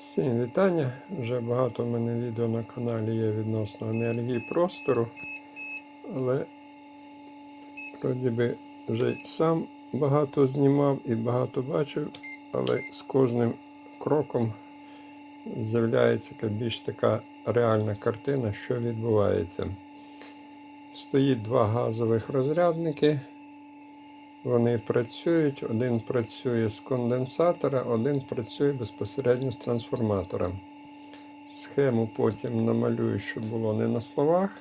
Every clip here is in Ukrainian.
Всім вітання. Вже багато в мене відео на каналі є відносно енергії простору, але вроді би вже сам багато знімав і багато бачив, але з кожним кроком з'являється більш така реальна картина, що відбувається. Стоїть два газових розрядники. Вони працюють, один працює з конденсатора, один працює безпосередньо з трансформатора. Схему потім намалюю, щоб було не на словах.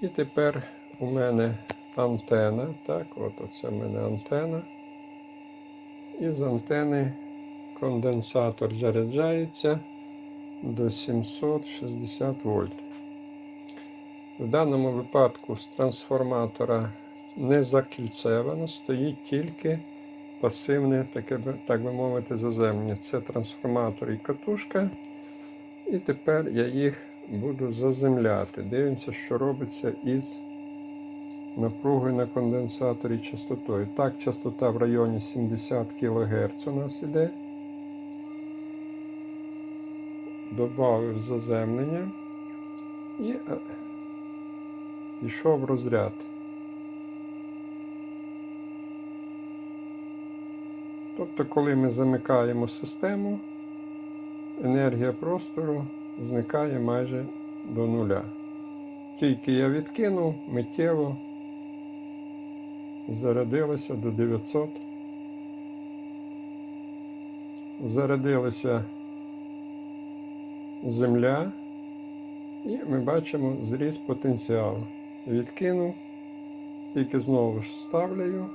І тепер у мене антена. Так, от оце в мене антена. І з антени конденсатор заряджається до 760 вольт. В даному випадку з трансформатора не закільцевано, стоїть тільки пасивне, таке, так би мовити, заземлення. Це трансформатор і катушка. І тепер я їх буду заземляти. Дивимося, що робиться із напругою на конденсаторі частотою. Так, частота в районі 70 кГц у нас іде. Добавив заземлення і е, пішов розряд. Тобто, коли ми замикаємо систему, енергія простору зникає майже до нуля. Тільки я відкинув, миттєво зарядилося до 900. Зарядилася земля, і ми бачимо зріс потенціалу. Відкинув, тільки знову ж ставлю.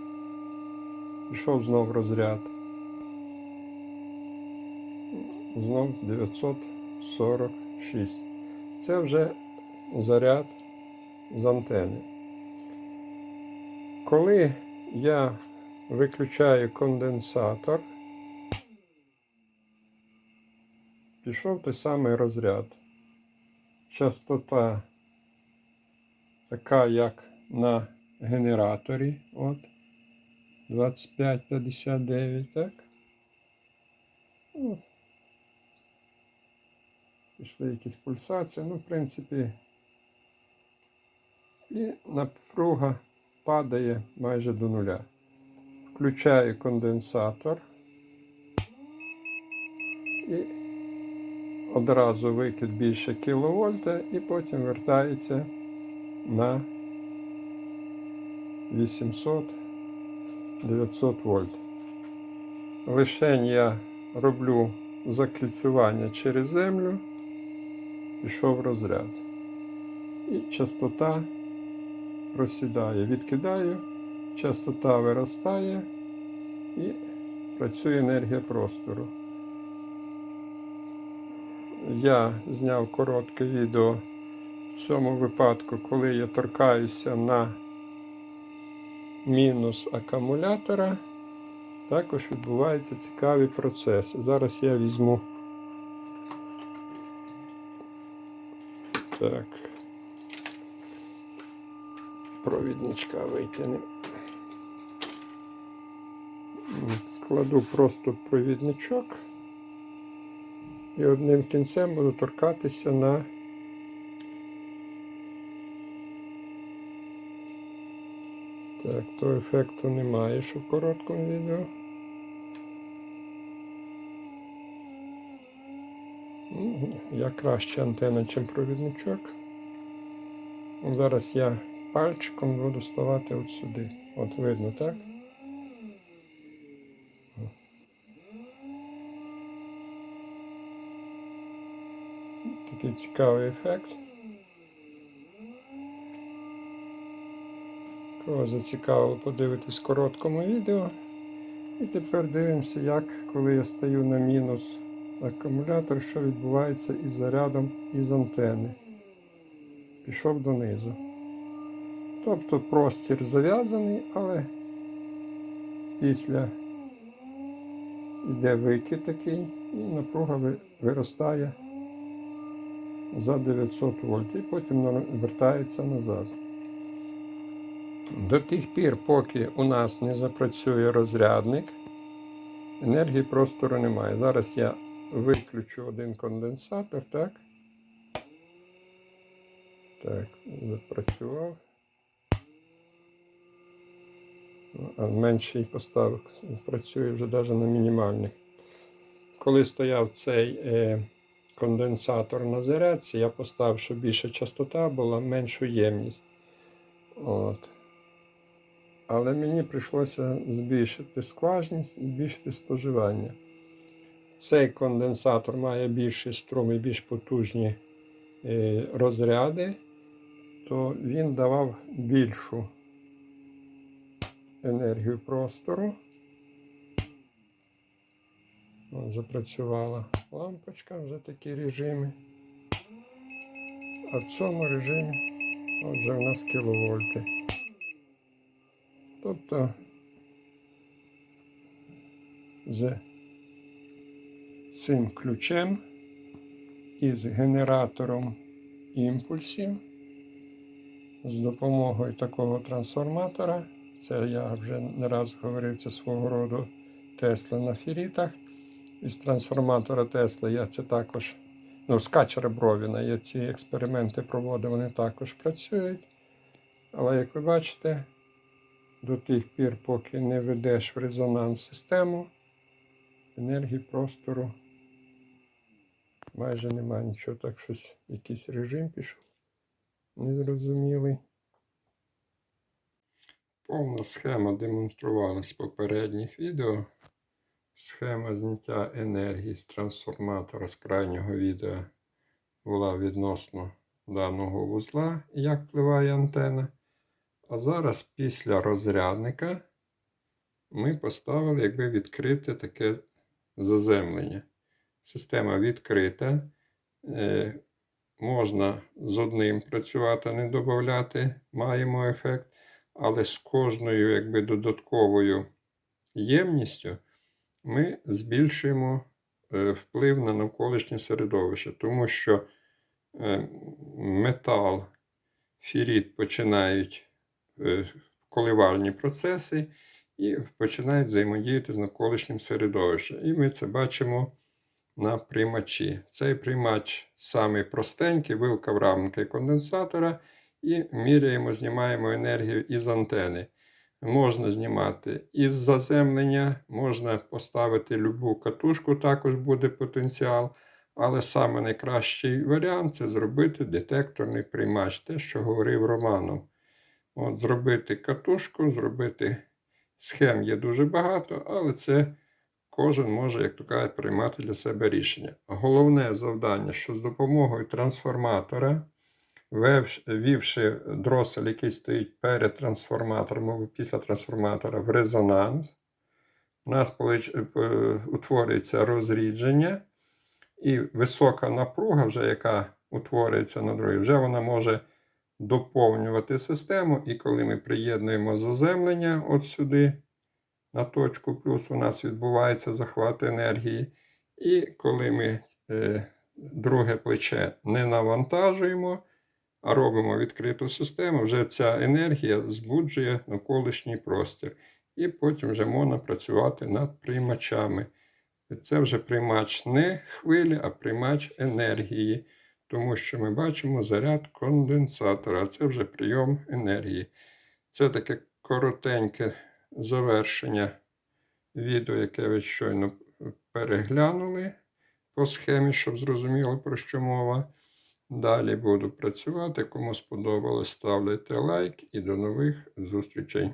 Пішов знов розряд. Знов 946. Це вже заряд з антени. Коли я виключаю конденсатор, пішов той самий розряд. Частота така, як на генераторі. От. 25-59, так? Пішли якісь пульсації, ну, в принципі, і напруга падає майже до нуля. Включаю конденсатор і одразу викид більше кіловольта і потім вертається на 800 900 вольт. Лишень я роблю закільцювання через землю, пішов розряд. І частота просідає. Відкидаю, частота виростає і працює енергія простору. Я зняв коротке відео в цьому випадку, коли я торкаюся на мінус акумулятора, також відбуваються цікаві процеси. Зараз я візьму так, провідничка витягнемо. Кладу просто провідничок і одним кінцем буду торкатися на Так, то ефекту немає, що в короткому відео. Я краще антенна, ніж провідничок. Зараз я пальчиком буду ставати от сюди. От видно, так? Такий цікавий ефект. Кого зацікавило подивитись в короткому відео. І тепер дивимося, як коли я стаю на мінус акумулятор, що відбувається із зарядом із антени. Пішов донизу. Тобто простір зав'язаний, але після йде викид такий і напруга виростає за 900 вольт і потім вертається назад. До тих пір, поки у нас не запрацює розрядник, енергії простору немає. Зараз я виключу один конденсатор, так? Так, запрацював. Ну, менший поставок працює вже навіть на мінімальних. Коли стояв цей е, конденсатор на зарядці, я поставив, щоб більша частота була, меншу ємність. От. Але мені прийшлося збільшити скважність і збільшити споживання. Цей конденсатор має більший струм і більш потужні е, розряди, то він давав більшу енергію простору. От, запрацювала лампочка, вже такі режими. А в цьому режимі отже у нас кіловольти. Тобто з цим ключем і з генератором імпульсів з допомогою такого трансформатора. Це я вже не раз говорив, це свого роду Тесла на ферітах. Із трансформатора Тесла я це також, ну, з качера Бровіна я ці експерименти проводив, вони також працюють. Але як ви бачите, до тих пір, поки не ведеш в резонанс систему, енергії простору майже немає нічого. Так щось, якийсь режим пішов. Незрозумілий. Повна схема демонструвалась в попередніх відео. Схема зняття енергії з трансформатора з крайнього відео була відносно даного вузла, як впливає антена. А зараз після розрядника ми поставили, якби відкрите таке заземлення. Система відкрита. Е, можна з одним працювати, не додати, маємо ефект, але з кожною якби, додатковою ємністю ми збільшуємо е, вплив на навколишнє середовище, тому що е, метал, феріт починають коливальні процеси і починають взаємодіяти з навколишнім середовищем. І ми це бачимо на приймачі. Цей приймач самий простенький, вилка в рамки конденсатора, і міряємо, знімаємо енергію із антени. Можна знімати із заземлення, можна поставити любу катушку, також буде потенціал. Але саме найкращий варіант це зробити детекторний приймач, те, що говорив Романов. От Зробити катушку, зробити схем є дуже багато, але це кожен може, як то кажуть, приймати для себе рішення. Головне завдання, що з допомогою трансформатора, ввівши дросель, який стоїть перед трансформатором або після трансформатора в резонанс, у нас утворюється розрідження, і висока напруга, вже яка утворюється на другій, вже вона може доповнювати систему. І коли ми приєднуємо заземлення от сюди, на точку плюс, у нас відбувається захват енергії. І коли ми е, друге плече не навантажуємо, а робимо відкриту систему, вже ця енергія збуджує навколишній простір. І потім вже можна працювати над приймачами. Це вже приймач не хвилі, а приймач енергії. Тому що ми бачимо заряд конденсатора. Це вже прийом енергії. Це таке коротеньке завершення відео, яке ви щойно переглянули по схемі, щоб зрозуміло, про що мова. Далі буду працювати. Кому сподобалось, ставте лайк і до нових зустрічей.